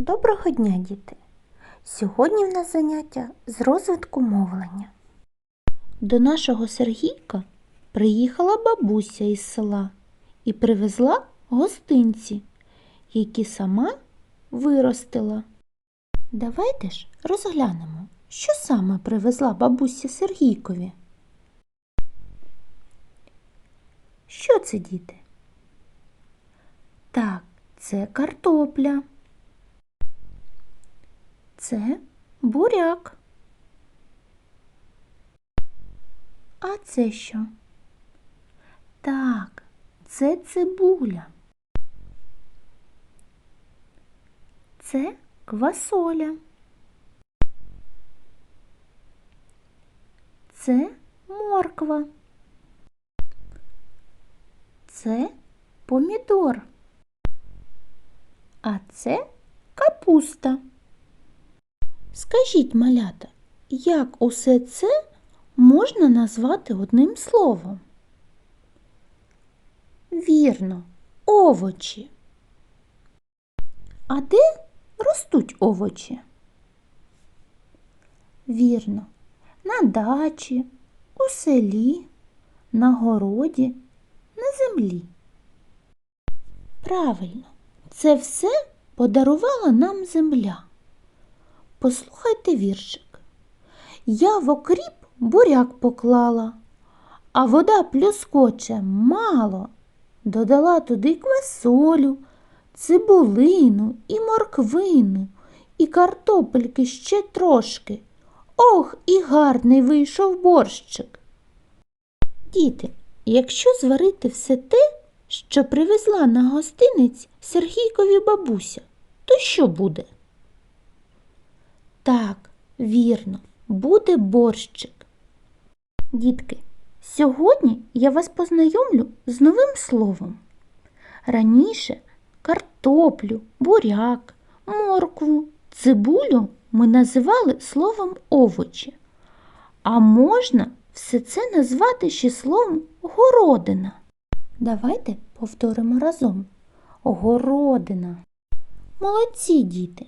Доброго дня, діти! Сьогодні в нас заняття з розвитку мовлення. До нашого Сергійка приїхала бабуся із села і привезла гостинці, які сама виростила. Давайте ж розглянемо, що саме привезла бабуся Сергійкові. Що це, діти? Так, це картопля. Це буряк. А це що? Так, це цибуля. Це квасоля. Це морква. Це помідор. А це капуста. Скажіть, малята, як усе це можна назвати одним словом? Вірно, овочі. А де ростуть овочі? Вірно, на дачі, у селі, на городі, на землі. Правильно, це все подарувала нам земля. Послухайте віршик. Я в окріп буряк поклала, а вода плюскоче мало. Додала туди квасолю, цибулину і морквину, і картопельки ще трошки. Ох, і гарний вийшов борщик. Діти, якщо зварити все те, що привезла на гостинець Сергійкові бабуся, то що буде? Так, вірно, буде борщик. Дітки, сьогодні я вас познайомлю з новим словом. Раніше картоплю, буряк, моркву, цибулю ми називали словом овочі. А можна все це назвати ще словом городина. Давайте повторимо разом. Городина. Молодці діти.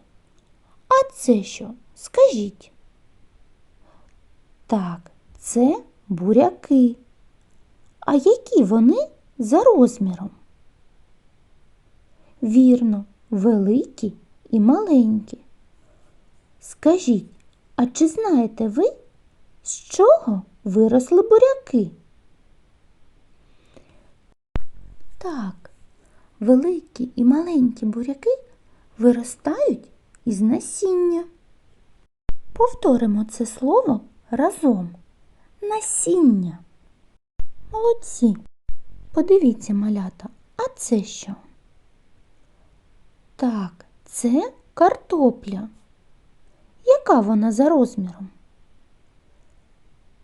А це що? Скажіть. Так, це буряки. А які вони за розміром? Вірно, великі і маленькі. Скажіть, а чи знаєте ви, з чого виросли буряки? Так, великі і маленькі буряки виростають із насіння. Повторимо це слово разом. Насіння. Молодці. Подивіться, малята, а це що? Так, це картопля. Яка вона за розміром?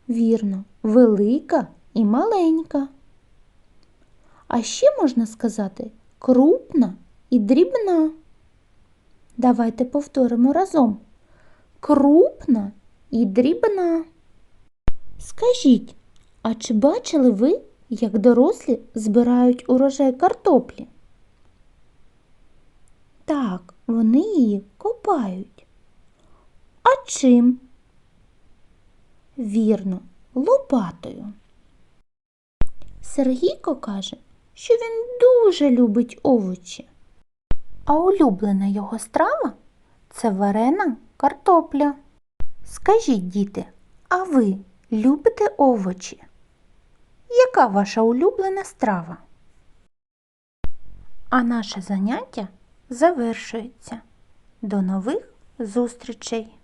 Вірно, велика і маленька. А ще можна сказати крупна і дрібна. Давайте повторимо разом. Крупна і дрібна. Скажіть, а чи бачили ви, як дорослі збирають урожай картоплі? Так, вони її копають. А чим? Вірно, лопатою. Сергійко каже, що він дуже любить овочі. А улюблена його страва це варена картопля. Скажіть, діти, а ви любите овочі? Яка ваша улюблена страва? А наше заняття завершується. До нових зустрічей!